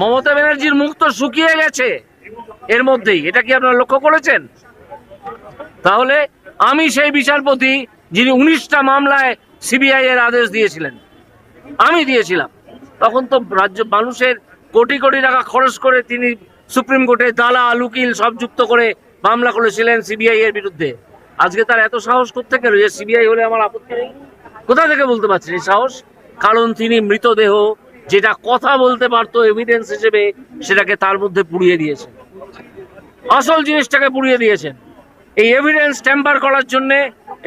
মমতা ব্যানার্জির মুখ তো শুকিয়ে গেছে এর মধ্যেই। এটা কি আপনারা লক্ষ্য করেছেন? তাহলে আমি সেই বিচারপতি যিনি উনিশটা মামলায় সিবিআই এর আদেশ দিয়েছিলেন, আমি দিয়েছিলাম। তখন তো রাজ্য মানুষের কোটি কোটি টাকা খরচ করে তিনি সুপ্রিম কোর্টে দালা লুকিল সব যুক্ত করে মামলা করেছিলেন সিবিআই এর বিরুদ্ধে। আজকে তার এত সাহস করতে গেল যে সিবিআই হলে আমার আপত্তি নেই। কোথা থেকে বলতে পারছেন এই সাহস? কারণ তিনি মৃতদেহ যেটা কথা বলতে পারতো এভিডেন্স হিসেবে সেটাকে তার মধ্যে পুড়িয়ে দিয়েছেন আসল জিনিসটাকে পুড়িয়ে দিয়েছেন। এই এভিডেন্স ট্যাম্পার করার জন্য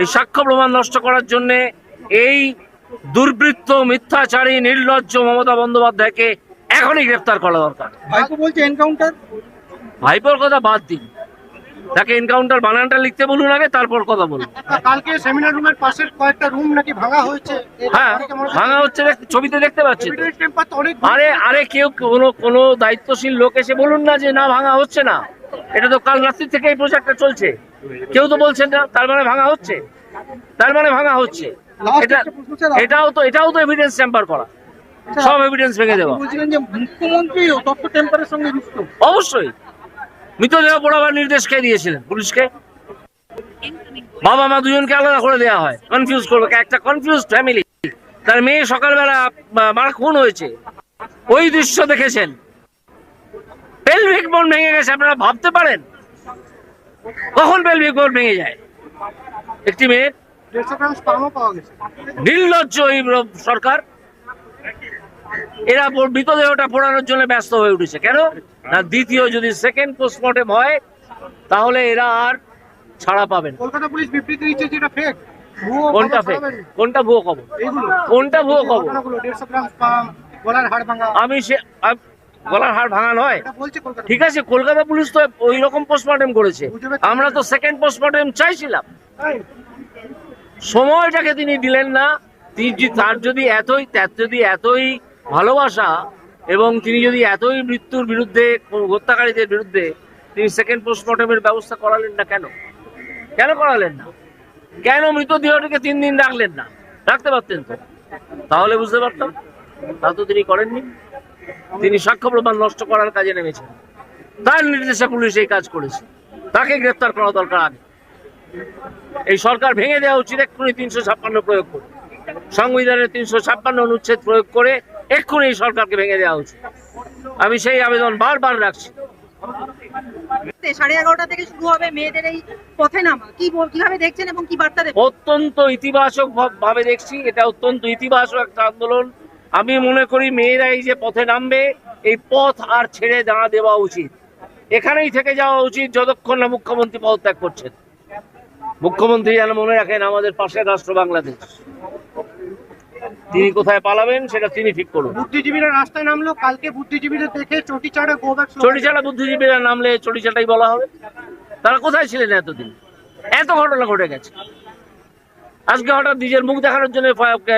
এই সাক্ষ্য প্রমাণ নষ্ট করার জন্য এই দুর্বৃত্ত মিথ্যাচারী নির্লজ্জ মমতা বন্দ্যোপাধ্যায়কে এখনই গ্রেফতার করা দরকার। ভাইপো বলছে এনকাউন্টার ভাইপোর কথা বাদ দিন। তাকে এনকাউন্টার বানানটা লিখতে বলুন আগে তারপর কথা বলুন। কালকে সেমিনার রুমের পাশের কয়েকটা রুম নাকি ভাঙা হয়েছে। হ্যাঁ ভাঙা হচ্ছে ছবিতে দেখতে পাচ্ছি টেম্পার আরে আরে কেউ কোনো কোনো দায়িত্বশীল লোক এসে বলুন না যে না ভাঙা হচ্ছে না। এটা তো কাল রাত্রি থেকে এই প্রজেক্টটা চলছে। কেউ তো বলছেন না তার মানে ভাঙা হচ্ছে। তার মানে ভাঙা হচ্ছে। এটা। এটাও তো এটাও তো এভিডেন্স চেম্বার করা। সব এভিডেন্স ভেঙে দেওয়া। যুক্ত। অবশ্যই। মৃতদেহ পোড়াবার নির্দেশ কে দিয়েছিলেন? পুলিশকে? বাবা মা দুজনকে আলাদা করে দেওয়া হয়। কনফিউজ করবে। একটা কনফিউজ ফ্যামিলি তার মেয়ে সকালবেলা মার খুন হয়েছে। ওই দৃশ্য দেখেছেন। পেলভিক বোন ভেঙে গেছে আপনারা ভাবতে পারেন? কখন পেলভিক বোন ভেঙে যায়? একটি মেয়ে। দেড়শো গ্রাম স্পামও পাওয়া গেছে। নির্লজ্জ এই সরকার। এরা মৃতদেহটা পোড়ানোর জন্য ব্যস্ত হয়ে উঠেছে। কেন? না দ্বিতীয় যদি সেকেন্ড পোস্টমর্টেম হয় তাহলে এরা আর ছাড়া পাবেন কলকাতা পুলিশ বিবৃতি দিচ্ছে যেটা ফেক কোনটা ফেক কোনটা ভুয়ো খবর? এইগুলো। কোনটা ভুয়ো খবর? আমি সে গলার হাড় ভাঙা নয়। এটা ঠিক আছে কলকাতা পুলিশ তো ওই রকম পোস্টমর্টেম করেছে। আমরা তো সেকেন্ড পোস্টমর্টেম চাইছিলাম। সময়টাকে তিনি দিলেন না। তিনি যে- তার যদি এতই তার যদি এতই ভালোবাসা এবং তিনি যদি এতই মৃত্যুর বিরুদ্ধে, হত্যাকারীদের বিরুদ্ধে তিনি সেকেন্ড পোস্টমর্টমের ব্যবস্থা করালেন না কেন? কেন করালেন না? কেন মৃতদেহটিকে তিন দিন রাখলেন না? রাখতে পারতেন তো। তাহলে বুঝতে পারতাম। তা তো তিনি করেননি। তিনি সাক্ষ্য প্রমাণ নষ্ট করার কাজে নেমেছেন। তার নির্দেশে পুলিশ এই কাজ করেছে। তাকে গ্রেফতার করা দরকার আগে। এই সরকার ভেঙে দেওয়া উচিত এক্ষুনি তিনশো ছাপ্পান্ন প্রয়োগ করে। সংবিধানের তিনশো ছাপ্পান্ন অনুচ্ছেদ প্রয়োগ করে এক্ষুনি এই সরকারকে ভেঙে দেওয়া উচিত। আমি সেই আবেদন বারবার রাখছি। সাড়ে এগারোটা থেকে শুরু হবে মেয়েদের এই পথে নামা। কি কীভাবে দেখছেন এবং কি বার্তা অত্যন্ত ইতিবাচক ভাবে দেখছি। এটা অত্যন্ত ইতিবাচক একটা আন্দোলন। আমি মনে করি মেয়েরা এই যে পথে নামবে এই পথ আর ছেড়ে দাঁড়া দেওয়া উচিত। এখানেই থেকে যাওয়া উচিত যতক্ষণ না মুখ্যমন্ত্রী পদত্যাগ করছেন। মুখ্যমন্ত্রী যেন মনে রাখেন আমাদের পাশের রাষ্ট্র বাংলাদেশ। তিনি কোথায় পালাবেন সেটা তিনি ঠিক করুন। বুদ্ধিজীবীরা রাস্তায় নামলো কালকে বুদ্ধিজীবীদের দেখে চটি চাড়ে গোব্যাক চটিচালা বুদ্ধিজীবীরা নামলে চটিচাটাই বলা হবে। তারা কোথায় ছিলেন এতদিন? এত ঘটনা ঘটে গেছে। আজকে হঠাৎ নিজের মুখ দেখানোর জন্য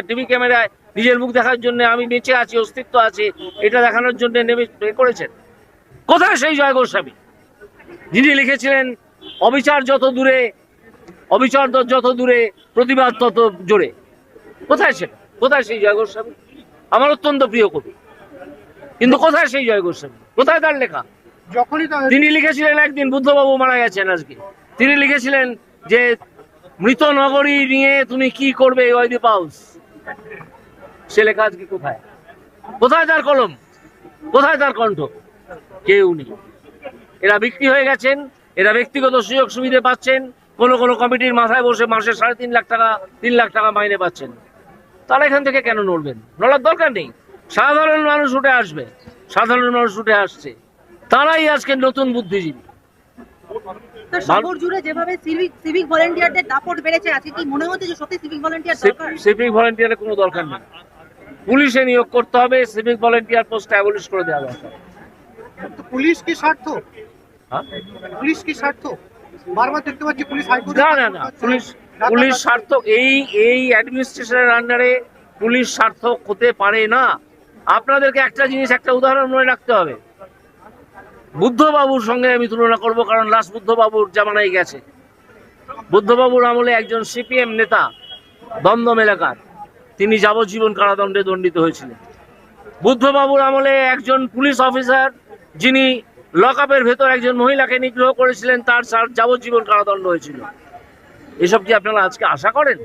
টিভি ক্যামেরায় নিজের মুখ দেখার জন্য আমি বেঁচে আছি অস্তিত্ব আছে এটা দেখানোর জন্য নেমে এ করেছেন। কোথায় সেই জয় গোস্বামী? যিনি লিখেছিলেন অবিচার যত দূরে অবিচার যত দূরে প্রতিবাদ তত জোরে। কোথায় সে কোথায় সেই জয় গোস্বামী? আমার অত্যন্ত প্রিয় কবি। কিন্তু কোথায় সেই জয় গোস্বামী? কোথায় তার লেখা? যখনই তিনি লিখেছিলেন একদিন বুদ্ধবাবু মারা গেছেন আজকে। তিনি লিখেছিলেন যে মৃত নগরী নিয়ে তুমি কি করবে ওয়াইদি পাউস সে লেখা আজকে কোথায়? কোথায় তার কলম? কোথায় তার কণ্ঠ? কেউ নেই। এরা বিক্রি হয়ে গেছেন এরা ব্যক্তিগত সুযোগ সুবিধা পাচ্ছেন কোন কোন কমিটির মাথায় বসে মাসে সাড়ে তিন লাখ টাকা তিন লাখ টাকা মাইনে পাচ্ছেন। তারা এখান থেকে কেন নড়বেন? নড়ার দরকার নেই। সাধারণ মানুষ উঠে আসবে। সাধারণ মানুষ উঠে আসছে। তারাই আজকে নতুন বুদ্ধিজীবী। তো জুড়ে যেভাবে সিভিক সিভিক ভলেন্টিয়ারদের দাপট বেড়েছে আজকে কি মনে হচ্ছে যে সত্যি সিভিক ভলেন্টিয়ার দরকার? সিভিক ভলেন্টিয়ারের কোনো দরকার নেই। পুলিশে নিয়োগ করতে হবে সিভিক ভলেন্টিয়ার পোস্ট অ্যাবলিশ করে দেওয়া দরকার। পুলিশ কি স্বার্থ? হ্যাঁ? পুলিশ কি স্বার্থ? বারবার দেখতে পাচ্ছি পুলিশ হাইকোর্ট না না না পুলিশ পুলিশ সার্থক, এই এই অ্যাডমিনিস্ট্রেশনের আন্ডারে পুলিশ সার্থক হতে পারে না। আপনাদেরকে একটা জিনিস, একটা উদাহরণ মনে রাখতে হবে। বুদ্ধবাবুর সঙ্গে আমি তুলনা করব, কারণ লাস্ট বুদ্ধবাবুর জামানায় গেছে। বুদ্ধবাবুর আমলে একজন সিপিএম নেতা, দমদম এলাকার। তিনি যাবজ্জীবন কারাদণ্ডে দণ্ডিত হয়েছিলেন। বুদ্ধবাবুর আমলে একজন পুলিশ অফিসার যিনি লকআপের ভেতর একজন মহিলাকে নিগ্রহ করেছিলেন, তার যাবজ্জীবন কারাদণ্ড হয়েছিল। এসব কি আপনারা আজকে আশা করেন?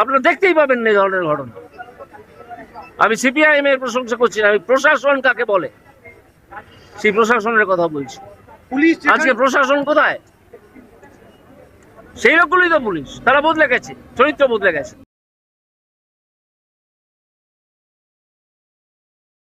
আপনারা দেখতেই পাবেন এই ধরনের ঘটনা। আমি সিপিআইএম এর প্রশংসা করছি না আমি প্রশাসন কাকে বলে? সেই প্রশাসনের কথা বলছি। পুলিশ আজকে প্রশাসন কোথায়? সেই লোকগুলোই তো পুলিশ তারা বদলে গেছে চরিত্র বদলে গেছে।